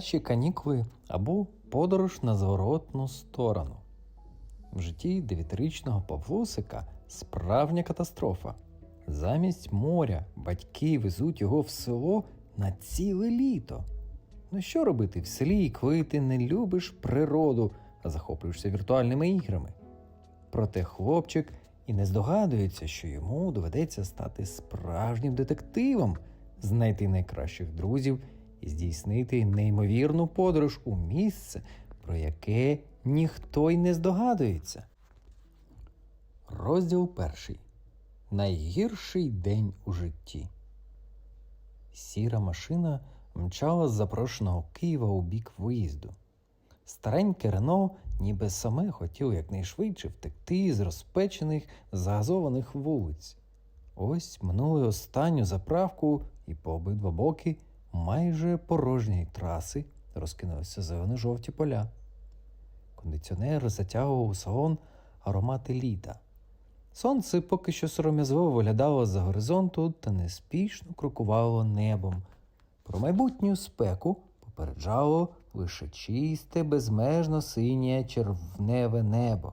Барел. Канікули або подорож на зворотну сторону. В житті дев'ятирічного Павлусика справжня катастрофа. Замість моря батьки везуть його в село на ціле літо. Ну що робити в селі, коли ти не любиш природу, а захоплюєшся віртуальними іграми? Проте хлопчик і не здогадується, що йому доведеться стати справжнім детективом, знайти найкращих друзів і здійснити неймовірну подорож у місце, про яке ніхто й не здогадується. Розділ перший. Найгірший день у житті. Сіра машина мчала з запрошеного Києва у бік виїзду. Стареньке Рено ніби саме хотіло якнайшвидше втекти з розпечених загазованих вулиць. Ось минули останню заправку, і по обидва боки майже порожньої траси розкинулися зелено-жовті поля. Кондиціонер затягував у салон аромати літа. Сонце поки що сором'язливо виглядало з-за горизонту та неспішно крокувало небом. Про майбутню спеку попереджало лише чисте, безмежно синє червневе небо.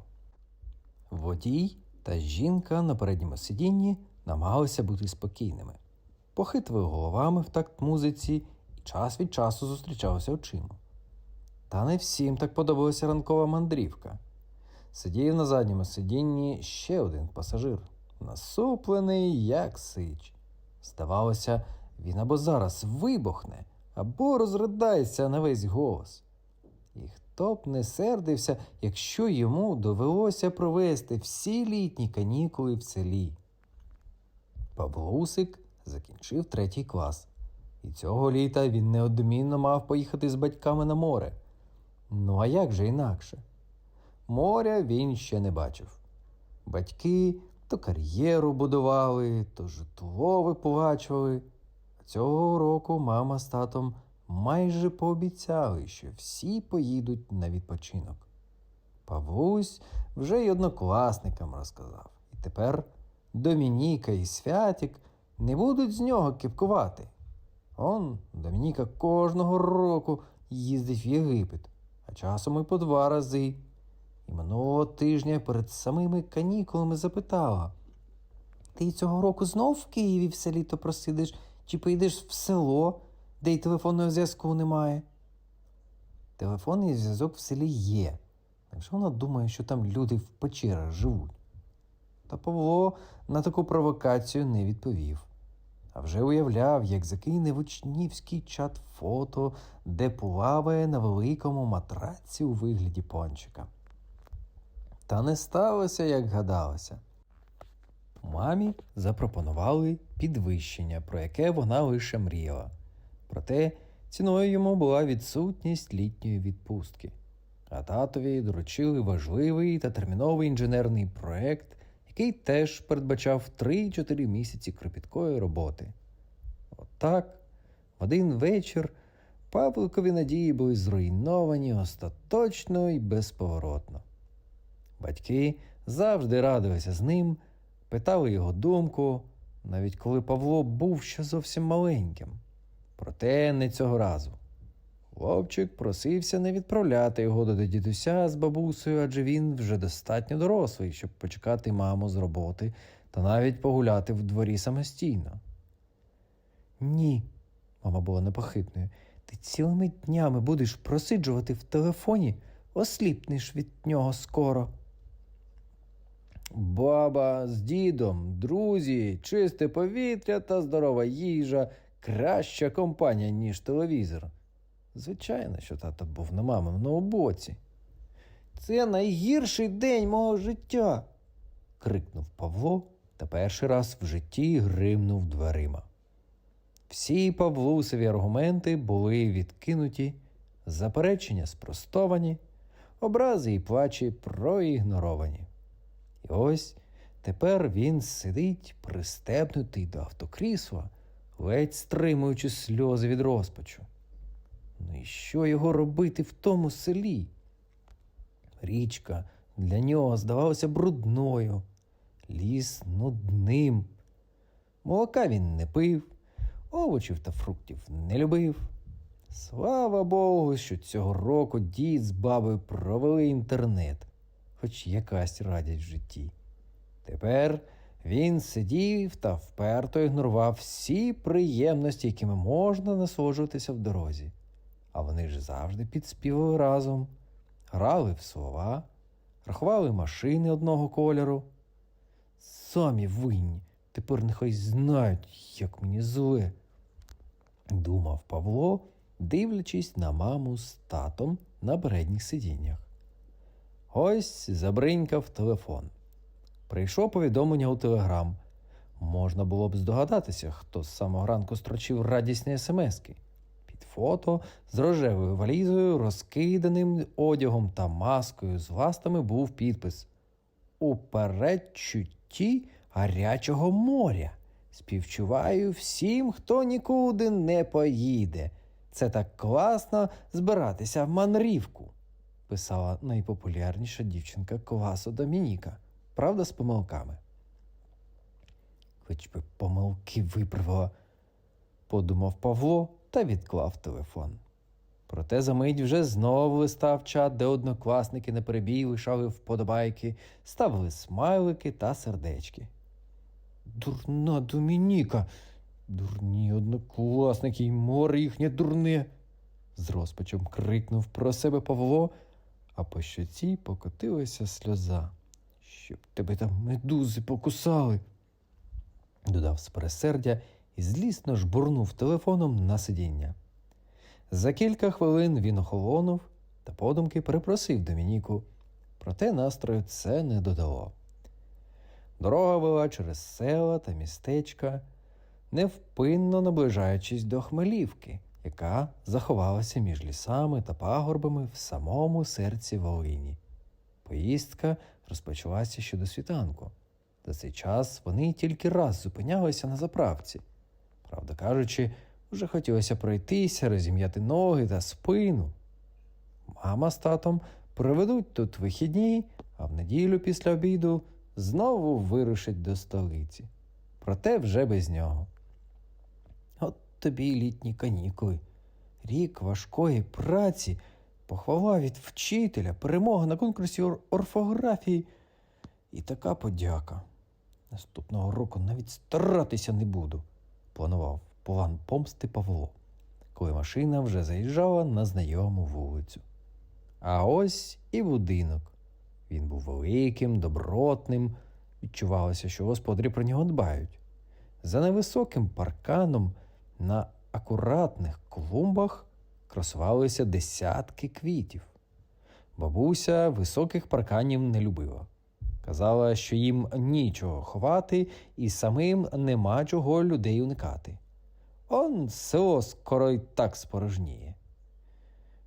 Водій та жінка на передньому сидінні намагалися бути спокійними, похитували головами в такт музиці і час від часу зустрічалися очима. Та не всім так подобалася ранкова мандрівка. Сидів на задньому сидінні ще один пасажир, насуплений, як сич. Здавалося, він або зараз вибухне, або розридається на весь голос. І хто б не сердився, якщо йому довелося провести всі літні канікули в селі. Павлусик закінчив третій клас, і цього літа він неодмінно мав поїхати з батьками на море. Ну а як же інакше? Моря він ще не бачив. Батьки то кар'єру будували, то житло виплачували. А цього року мама з татом майже пообіцяли, що всі поїдуть на відпочинок. Павлусь вже й однокласникам розказав. І тепер Домініка і Святік не будуть з нього кіпкувати. Он Домініка кожного року їздить в Єгипет, а часом і по два рази. І минулого тижня перед самими канікулами запитала: Ти цього року знов в Києві все літо просидиш, чи поїдеш в село, де й телефонного зв'язку немає? Телефонний зв'язок в селі є. Якщо вона думає, що там люди в печерах живуть. Та Павло на таку провокацію не відповів. А вже уявляв, як закине в учнівський чат фото, де плаває на великому матраці у вигляді пончика. Та не сталося, як гадалося. Мамі запропонували підвищення, про яке вона лише мріяла. Проте ціною йому була відсутність літньої відпустки. А татові доручили важливий та терміновий інженерний проект, який теж передбачав 3-4 місяці кропіткої роботи. Отак, в один вечір Павликові надії були зруйновані остаточно і безповоротно. Батьки завжди радилися з ним, питали його думку, навіть коли Павло був ще зовсім маленьким. Проте не цього разу. Хлопчик просився не відправляти його до дідуся з бабусею, адже він вже достатньо дорослий, щоб почекати маму з роботи та навіть погуляти в дворі самостійно. Ні, мама була непохитною. Ти цілими днями будеш просиджувати в телефоні, осліпнеш від нього скоро. Баба з дідом, друзі, чисте повітря та здорова їжа краща компанія, ніж телевізор. Звичайно, що тато був на маминому боці. Це найгірший день мого життя. крикнув Павло та перший раз в житті гримнув дверима. Всі Павлусові аргументи були відкинуті, заперечення спростовані, образи і плачі проігноровані. І ось тепер він сидить пристебнутий до автокрісла, ледь стримуючи сльози від розпачу. Ну і що його робити в тому селі? Річка для нього здавалася брудною, ліс нудним. Молока він не пив, овочів та фруктів не любив. Слава Богу, що цього року дід з бабою провели інтернет, хоч якась радість в житті. Тепер він сидів та вперто ігнорував всі приємності, якими можна насолоджуватися в дорозі. А вони ж завжди підспівали разом, грали в слова, рахували машини одного кольору. Самі винні, тепер нехай знають, як мені зле, думав Павло, дивлячись на маму з татом на передніх сидіннях. Ось забринькав телефон. Прийшло повідомлення у телеграм. Можна було б здогадатися, хто з самого ранку строчив радісні смски. Під фото з рожевою валізою, розкиданим одягом та маскою з ластами був підпис У передчутті гарячого моря. Співчуваю всім, хто нікуди не поїде. Це так класно збиратися в мандрівку, писала найпопулярніша дівчинка класу Домініка, правда, з помилками. Хоч би помилки виправила, подумав Павло та відклав телефон. Проте за мить вже знову листав чат, де однокласники на перебій лишали вподобайки, ставили смайлики та сердечки. Дурна Домініка, дурні однокласники, й море їхнє дурне. з розпачем крикнув про себе Павло, а по щоці покотилася сльоза. Щоб тебе там медузи покусали. Додав з пересердя і злісно жбурнув телефоном на сидіння. За кілька хвилин він охолонув та подумки перепросив Домініку, проте настрою це не додало. Дорога вела через села та містечка, невпинно наближаючись до Хмелівки, яка заховалася між лісами та пагорбами в самому серці Волині. Поїздка розпочалася ще до світанку. За цей час вони тільки раз зупинялися на заправці. Правда кажучи, вже хотілося пройтися, розім'яти ноги та спину. Мама з татом проведуть тут вихідні, а в неділю після обіду знову вирушать до столиці. Проте вже без нього. От тобі літні канікули. Рік важкої праці, похвала від вчителя, перемога на конкурсі ор- орфографії і така подяка. Наступного року навіть старатися не буду, планував план помсти Павло, коли машина вже заїжджала на знайому вулицю. А ось і будинок. Він був великим, добротним, відчувалося, що господарі про нього дбають. За невисоким парканом на акуратних клумбах красувалися десятки квітів. Бабуся високих парканів не любила. Казала, що їм нічого ховати і самим нема чого людей уникати. Он село скоро й так спорожніє.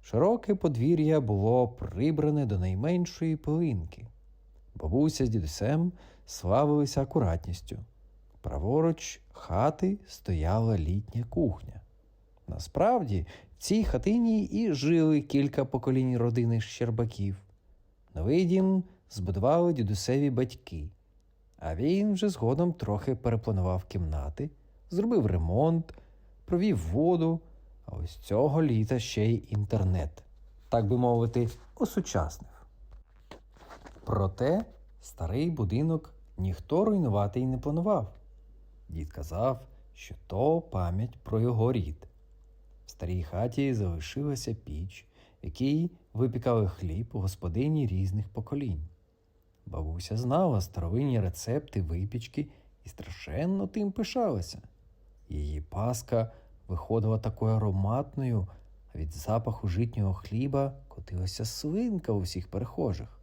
Широке подвір'я було прибране до найменшої пилинки. Бабуся з дідусем славилися акуратністю. Праворуч хати стояла літня кухня. Насправді, в цій хатині і жили кілька поколінь родини Щербаків. Новий дім збудували дідусеві батьки, а він вже згодом трохи перепланував кімнати, зробив ремонт, провів воду, а ось цього літа ще й інтернет, так би мовити, осучаснив. Проте старий будинок ніхто руйнувати й не планував. Дід казав, що то пам'ять про його рід. В старій хаті залишилася піч, в якій випікали хліб у господині різних поколінь. Бабуся знала старовинні рецепти випічки і страшенно тим пишалася. Її паска виходила такою ароматною, а від запаху житнього хліба котилася свинка у всіх перехожих.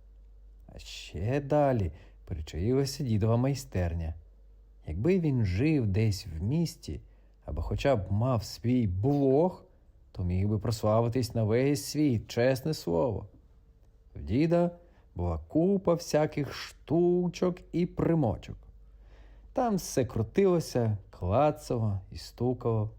А ще далі причаїлася дідова майстерня. Якби він жив десь в місті або хоча б мав свій блог, то міг би прославитись на весь світ, чесне слово. В діда була купа всяких штучок і примочок. Там все крутилося, клацало і стукало.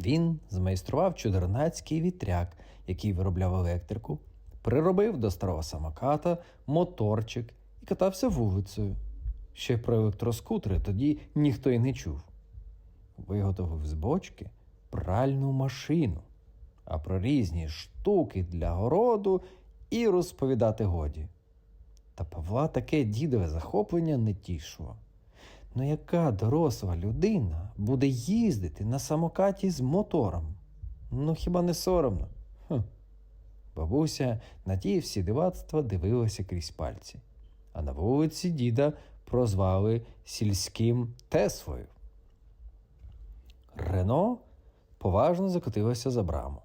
Він змайстрував чудернацький вітряк, який виробляв електрику, приробив до старого самоката моторчик і катався вулицею. Ще про електроскутери тоді ніхто й не чув. Виготовив з бочки пральну машину, а про різні штуки для городу і розповідати годі. Та Павла таке дідове захоплення не тішило. Ну яка доросла людина буде їздити на самокаті з мотором? Ну хіба не соромно? Хм. Бабуся на ті всі дивацтва дивилася крізь пальці, а на вулиці діда прозвали сільським Теслою. Рено поважно закотилося за браму.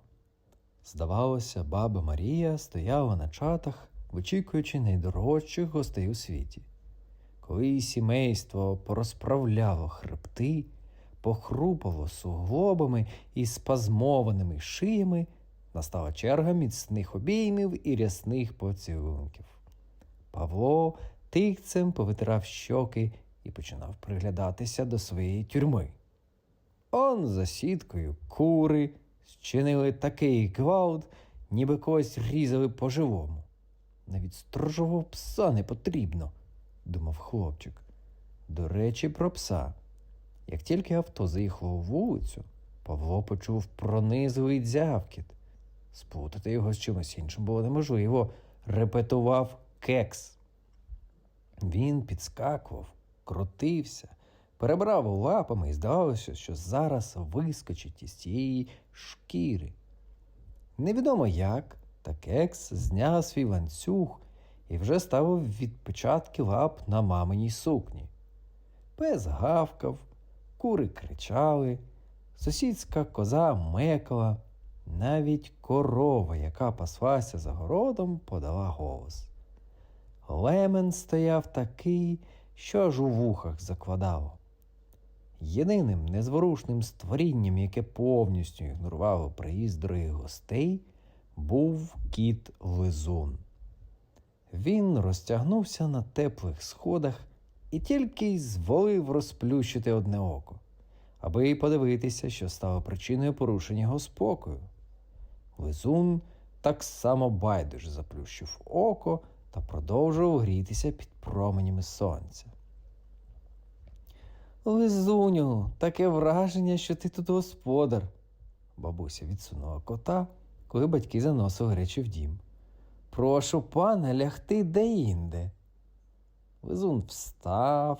Здавалося, баба Марія стояла на чатах, вичікуючи найдорожчих гостей у світі. Коли сімейство порозправляло хребти, похрупало суглобами і спазмованими шиями, настала черга міцних обіймів і рясних поцілунків. Павло тихцем повитирав щоки і починав приглядатися до своєї тюрми. Он за сіткою кури зчинили такий гвалт, ніби когось різали по-живому. Навіть сторожового пса не потрібно, думав хлопчик. До речі, про пса. Як тільки авто заїхало у вулицю, Павло почув пронизливий дзявкіт. Сплутати його з чимось іншим було неможливо. Репетував кекс. Він підскакував, крутився, перебрав лапами і здавалося, що зараз вискочить із цієї шкіри. Невідомо як, та кекс зняв свій ланцюг і вже ставив відпечатки лап на маминій сукні. Пес гавкав, кури кричали, сусідська коза мекала, навіть корова, яка паслася за городом, подала голос. Лемен стояв такий, що аж у вухах закладало. Єдиним незворушним створінням, яке повністю ігнорувало приїзд дорогих гостей, був кіт Лизун. Він розтягнувся на теплих сходах і тільки й зволив розплющити одне око, аби подивитися, що стало причиною порушення його спокою. Лизун так само байдуже заплющив око та продовжував грітися під променями сонця. Лизуню, таке враження, що ти тут господар. Бабуся відсунула кота, коли батьки заносили речі в дім. Прошу пане лягти де-інде. Лизун встав,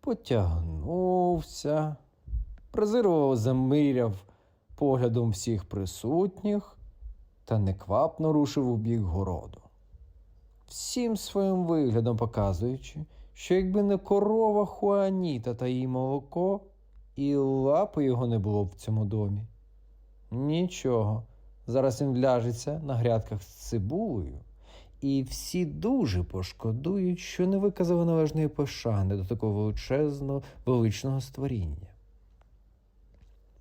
потягнувся, презирував замиряв поглядом всіх присутніх та неквапно рушив у бік городу. Всім своїм виглядом показуючи, що якби не корова Хуаніта та її молоко, і лапи його не було б в цьому домі. Нічого, зараз він вляжеться на грядках з цибулею, і всі дуже пошкодують, що не виказали належної пошани до такого величезного величного створіння.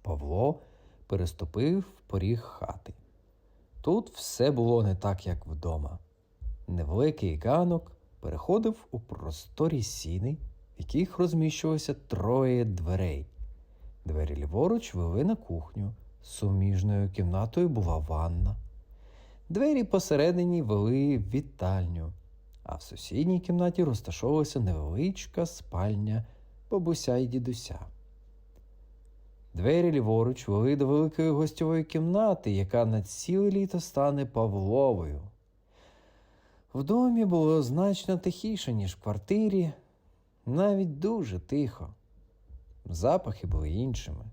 Павло переступив поріг хати. Тут все було не так, як вдома. Невеликий ганок переходив у просторі сіни, в яких розміщувалося троє дверей. Двері ліворуч вели на кухню, суміжною кімнатою була ванна. Двері посередині вели в вітальню, а в сусідній кімнаті розташовувалася невеличка спальня бабуся і дідуся. Двері ліворуч вели до великої гостьової кімнати, яка на ціле літо стане Павловою. В домі було значно тихіше, ніж в квартирі, навіть дуже тихо. Запахи були іншими,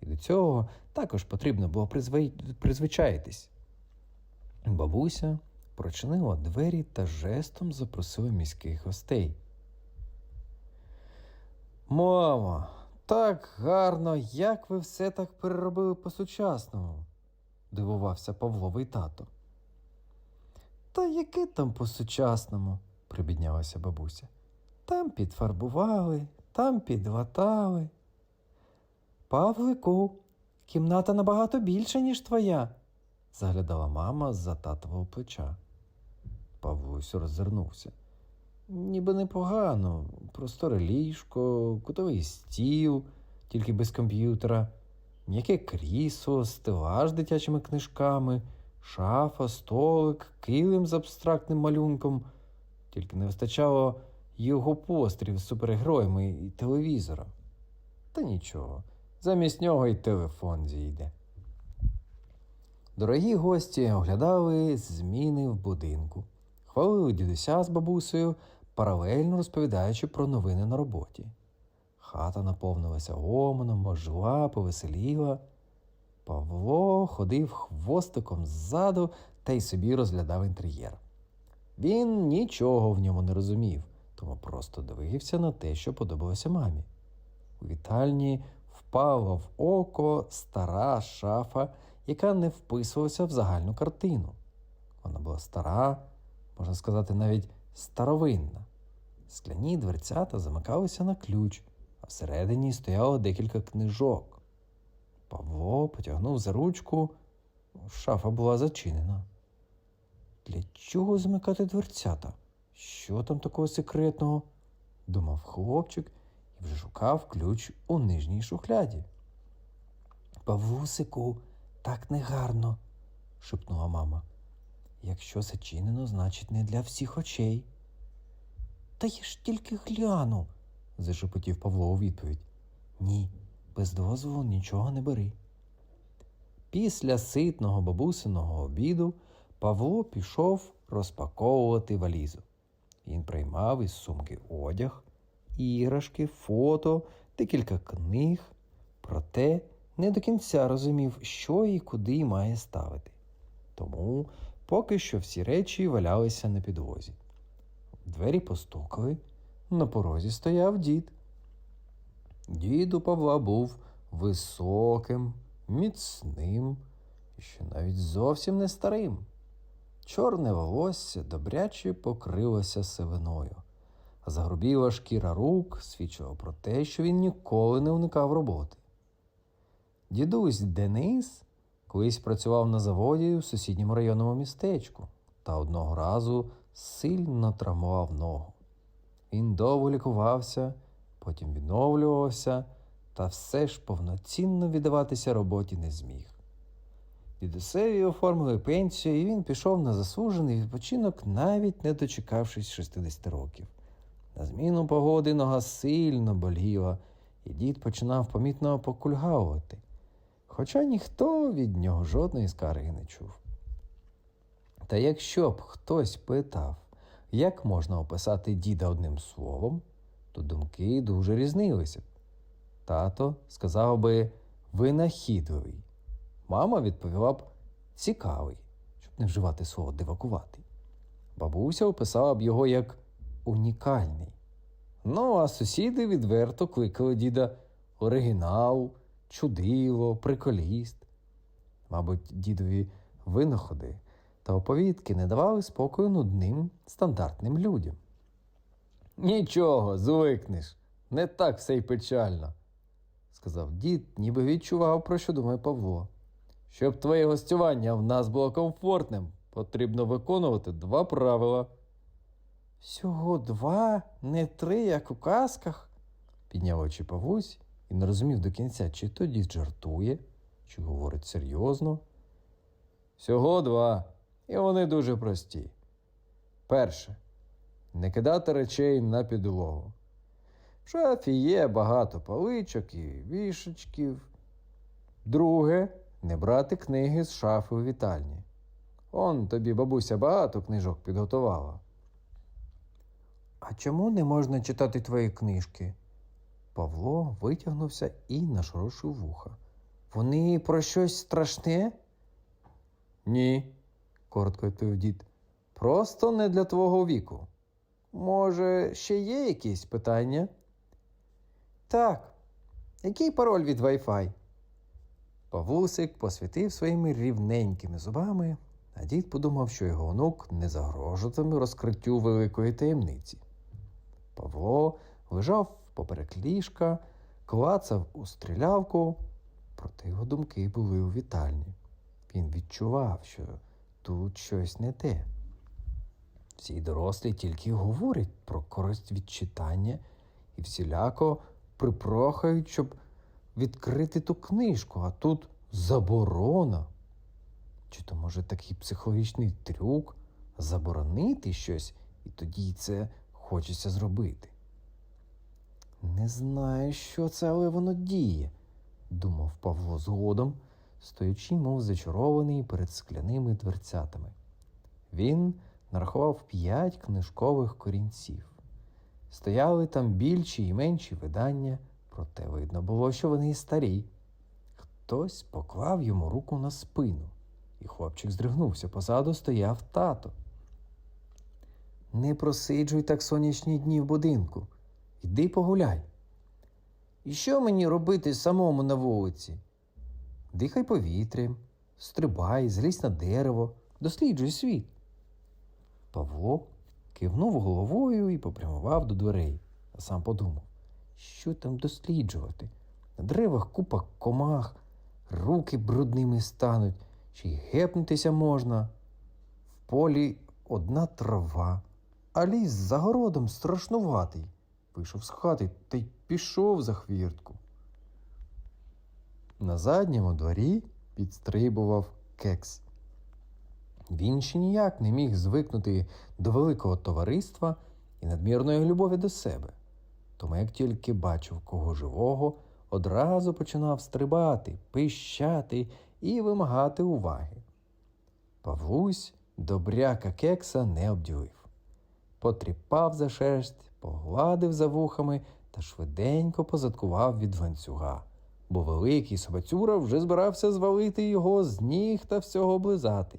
і до цього також потрібно було призвей- призвичаїтись. Бабуся прочинила двері та жестом запросила міських гостей. Мамо, так гарно, як ви все так переробили по-сучасному, дивувався Павловий тато. Та яке там по-сучасному, прибіднялася бабуся. Там підфарбували, там підлатали. Павлику, кімната набагато більша, ніж твоя, заглядала мама з-за татового плеча. Павлусь роззирнувся. Ніби непогано, просторе ліжко, кутовий стіл, тільки без комп'ютера, м'яке крісло, стелаж з дитячими книжками, шафа, столик, килим з абстрактним малюнком. Тільки не вистачало його пострів з супергероями і телевізора. Та нічого, Замість нього й телефон зійде. Дорогі гості оглядали зміни в будинку, хвалили дідуся з бабусею, паралельно розповідаючи про новини на роботі. Хата наповнилася гомоном, ожила, повеселіла. Павло ходив хвостиком ззаду та й собі розглядав інтер'єр. Він нічого в ньому не розумів, тому просто дивився на те, що подобалося мамі. У вітальні впала в око стара шафа, яка не вписувалася в загальну картину. Вона була стара, можна сказати, навіть старовинна. Скляні дверцята замикалися на ключ, а всередині стояло декілька книжок. Павло потягнув за ручку, шафа була зачинена. Для чого замикати дверцята? Що там такого секретного? думав хлопчик і вже шукав ключ у нижній шухляді. Павлусику, так негарно, шепнула мама. Якщо зачинено, значить не для всіх очей. Та я ж тільки гляну, зашепотів Павло у відповідь. Ні, без дозволу нічого не бери. Після ситного бабусиного обіду Павло пішов розпаковувати валізу. Він приймав із сумки одяг, іграшки, фото, декілька книг, проте не до кінця розумів, що і куди має ставити. Тому поки що всі речі валялися на підлозі. Двері постукали, на порозі стояв дід. Дід у Павла був високим, міцним і ще навіть зовсім не старим. Чорне волосся добряче покрилося сивиною, а загрубіла шкіра рук свідчила про те, що він ніколи не уникав роботи. Дідусь Денис колись працював на заводі у сусідньому районному містечку та одного разу сильно травмував ногу. Він довго лікувався, потім відновлювався, та все ж повноцінно віддаватися роботі не зміг. Дідусеві оформили пенсію, і він пішов на заслужений відпочинок, навіть не дочекавшись 60 років. На зміну погоди нога сильно боліла, і дід починав помітно покульгавувати, хоча ніхто від нього жодної скарги не чув. Та якщо б хтось питав, як можна описати діда одним словом, то думки дуже різнилися. Тато сказав би винахідливий. Мама відповіла б цікавий, щоб не вживати слово дивакуватий. Бабуся описала б його як унікальний. Ну, а сусіди відверто кликали діда оригінал, чудило, приколіст. Мабуть, дідові винаходи та оповідки не давали спокою нудним стандартним людям. Нічого, звикнеш, не так все й печально, сказав дід, ніби відчував, про що думає Павло. Щоб твоє гостювання в нас було комфортним, потрібно виконувати два правила. Всього два, не три, як у казках, підняв очі Павлусь і не розумів до кінця, чи то дід жартує, чи говорить серйозно. Всього два, і вони дуже прості. Перше, не кидати речей на підлогу. В шафі є багато паличок і вішечків. Друге, не брати книги з шафи у вітальні. Он тобі бабуся багато книжок підготувала. А чому не можна читати твої книжки? Павло витягнувся і нашорошив вуха. Вони про щось страшне? Ні, коротко відповів дід. Просто не для твого віку. Може, ще є якісь питання? Так. Який пароль від Wi-Fi? Павлусик посвітив своїми рівненькими зубами, а дід подумав, що його онук не загрожуватиме розкриттю великої таємниці. Павло лежав поперек ліжка, клацав у стрілявку, проте його думки були у вітальні. Він відчував, що тут щось не те. Всі дорослі тільки говорять про користь від читання і всіляко припрохають, щоб відкрити ту книжку, а тут заборона. Чи то, може, такий психологічний трюк заборонити щось, і тоді це хочеться зробити? Не знаю, що це, але воно діє, думав Павло згодом, стоячи, мов зачарований перед скляними дверцятами. Він нарахував п'ять книжкових корінців. Стояли там більші і менші видання, проте видно було, що вони старі. Хтось поклав йому руку на спину, і хлопчик здригнувся. Позаду стояв тато. Не просиджуй так сонячні дні в будинку. Йди погуляй. І що мені робити самому на вулиці? Дихай повітрям, стрибай, злізь на дерево, досліджуй світ. Павло кивнув головою і попрямував до дверей, а сам подумав, що там досліджувати? На деревах купа комах, руки брудними стануть, чи й гепнутися можна. В полі одна трава, а ліс за городом страшнуватий. Вийшов з хати та й пішов за хвіртку. На задньому дворі підстрибував кекс. Він ще ніяк не міг звикнути до великого товариства і надмірної любові до себе. Тому як тільки бачив кого живого, одразу починав стрибати, пищати і вимагати уваги. Павлусь добряка кекса не обділив. Потріпав за шерсть, погладив за вухами та швиденько позадкував від ланцюга, бо великий собацюра вже збирався звалити його з ніг та всього облизати.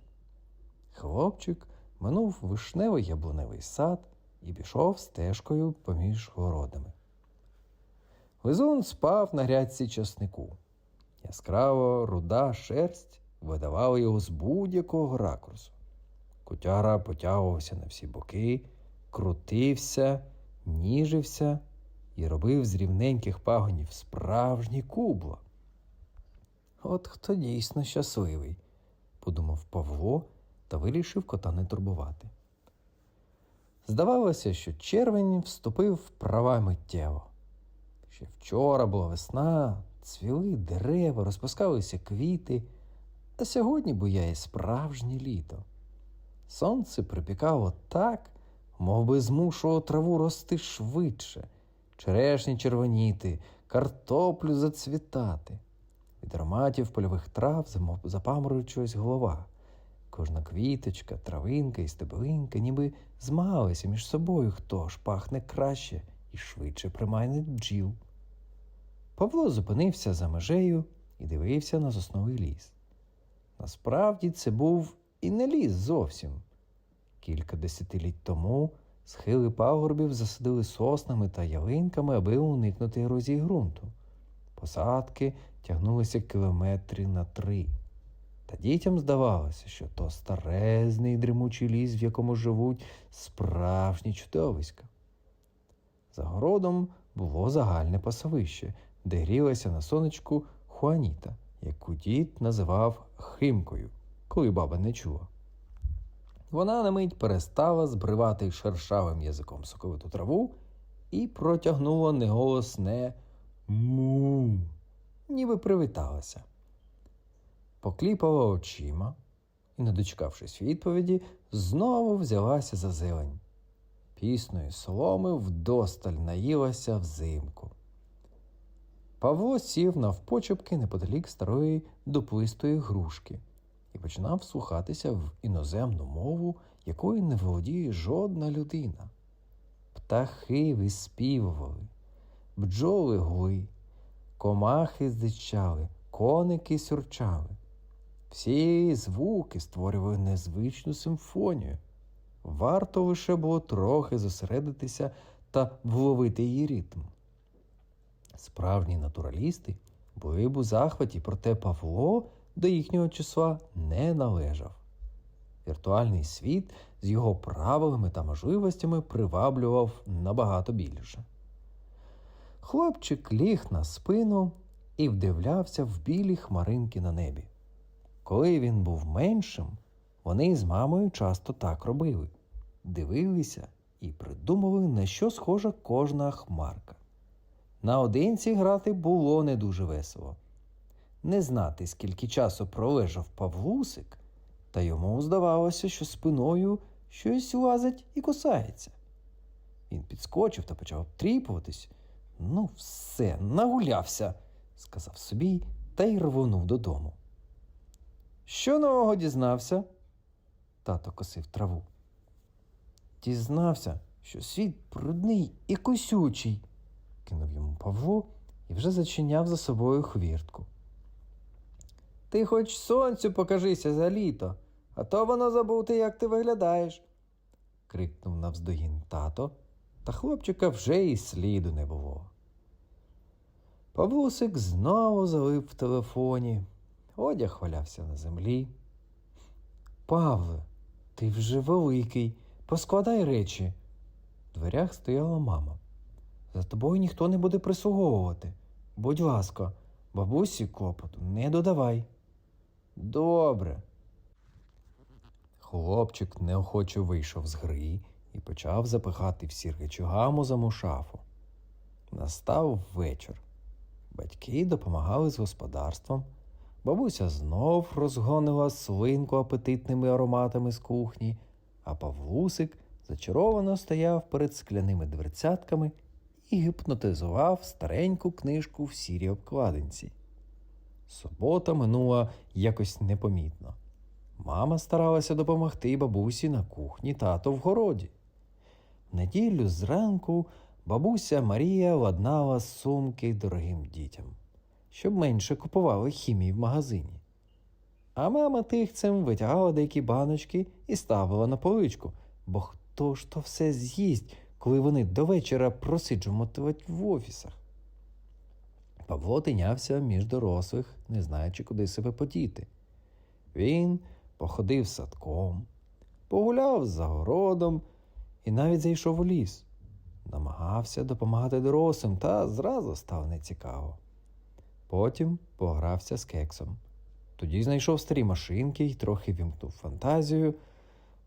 Хлопчик минув вишневий яблуневий сад і пішов стежкою поміж городами. Лизун спав на грядці часнику. Яскраво руда шерсть видавала його з будь-якого ракурсу. Котяра потягувався на всі боки, крутився, ніжився і робив з рівненьких пагонів справжнє кубло. От хто дійсно щасливий, подумав Павло та вирішив кота не турбувати. Здавалося, що червень вступив в права миттєво. Ще вчора була весна, цвіли дерева, розпускалися квіти, а сьогодні буяє справжнє літо. Сонце припікало так, мов би змушувало траву рости швидше, черешні червоніти, картоплю зацвітати. Від ароматів польових трав запаморочилась голова. Кожна квіточка, травинка і стеблинка ніби змагалися між собою, хто ж пахне краще і швидше примайне бджіл. Павло зупинився за межею і дивився на сосновий ліс. Насправді це був і не ліс зовсім. Кілька десятиліть тому схили пагорбів засадили соснами та ялинками, аби уникнути ерозії ґрунту. Посадки тягнулися кілометри на три. Та дітям здавалося, що то старезний дрімучий ліс, в якому живуть справжні чудовиська. За городом було загальне пасовище, де грілася на сонечку Хуаніта, яку дід називав Химкою, коли баба не чула. Вона на мить перестала збривати шершавим язиком соковиту траву і протягнула неголосне му, ніби привіталася. Покліпала очима і, не дочекавшись відповіді, знову взялася за зелень. Пісної соломи вдосталь наїлася взимку. Павло сів навпочепки неподалік старої дуплистої грушки і починав слухатися в іноземну мову, якою не володіє жодна людина. Птахи виспівували, бджоли гули, комахи здичали, коники сюрчали. Всі звуки створювали незвичну симфонію. Варто лише було трохи зосередитися та вловити її ритм. Справжні натуралісти були б у захваті, проте Павло до їхнього числа не належав. Віртуальний світ з його правилами та можливостями приваблював набагато більше. Хлопчик ліг на спину і вдивлявся в білі хмаринки на небі. Коли він був меншим, вони з мамою часто так робили дивилися і придумували, на що схожа кожна хмарка. Наодинці грати було не дуже весело. Не знати, скільки часу пролежав Павлусик, та йому здавалося, що спиною щось лазить і кусається. Він підскочив та почав тріпуватись. Ну, все, нагулявся, сказав собі та й рвонув додому. Що нового дізнався? Тато косив траву. Дізнався, що світ брудний і косючий, кинув йому Павло і вже зачиняв за собою хвіртку. Ти хоч сонцю покажися за літо, а то воно забути, як ти виглядаєш. крикнув навздогін тато, та хлопчика вже й сліду не було. Павлусик знову залип в телефоні, одяг валявся на землі. Павле, ти вже великий, поскладай речі. В дверях стояла мама. За тобою ніхто не буде прислуговувати. Будь ласка, бабусі клопоту не додавай. Добре. Хлопчик неохоче вийшов з гри і почав запихати всі речі гамузом шафу. Настав вечір. Батьки допомагали з господарством. Бабуся знов розгонила свинку апетитними ароматами з кухні, а Павлусик зачаровано стояв перед скляними дверцятками і гіпнотизував стареньку книжку в сірій обкладинці. Субота минула якось непомітно. Мама старалася допомогти бабусі на кухні тато в городі. В неділю зранку бабуся Марія ладнала сумки дорогим дітям, щоб менше купували хімії в магазині. А мама тихцем витягала деякі баночки і ставила на поличку, бо хто ж то все з'їсть, коли вони до вечора просиджуватимуть в офісах. Павло тинявся між дорослих, не знаючи, куди себе подіти. Він походив садком, погуляв за городом і навіть зайшов у ліс. Намагався допомагати дорослим, та зразу став нецікаво. Потім погрався з кексом. Тоді знайшов старі машинки і трохи вімкнув фантазію,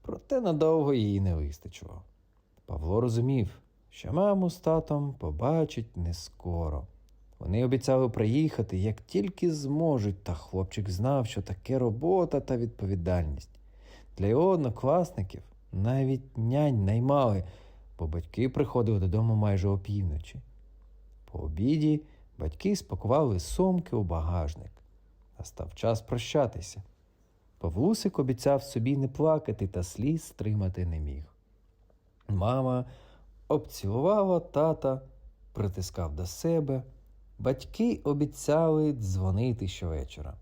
проте надовго її не вистачило. Павло розумів, що маму з татом побачить не скоро. Вони обіцяли приїхати, як тільки зможуть, та хлопчик знав, що таке робота та відповідальність. Для його однокласників навіть нянь наймали, бо батьки приходили додому майже опівночі. По обіді батьки спакували сумки у багажник. Настав час прощатися. Павлусик обіцяв собі не плакати та сліз стримати не міг. Мама обцілувала тата, притискав до себе. Батьки обіцяли дзвонити щовечора.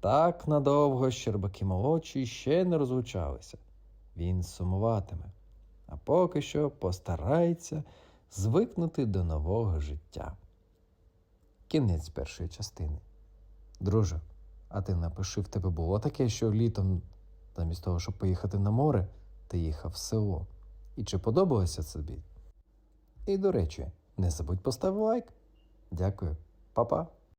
Так надовго Щербаки молодші ще не розлучалися. Він сумуватиме, а поки що постарається звикнути до нового життя. Кінець першої частини. Друже, а ти напиши, в тебе було таке, що літом, замість того, щоб поїхати на море, ти їхав в село. І чи подобалося це тобі? І до речі, не забудь поставити лайк. Дякую, Па-па.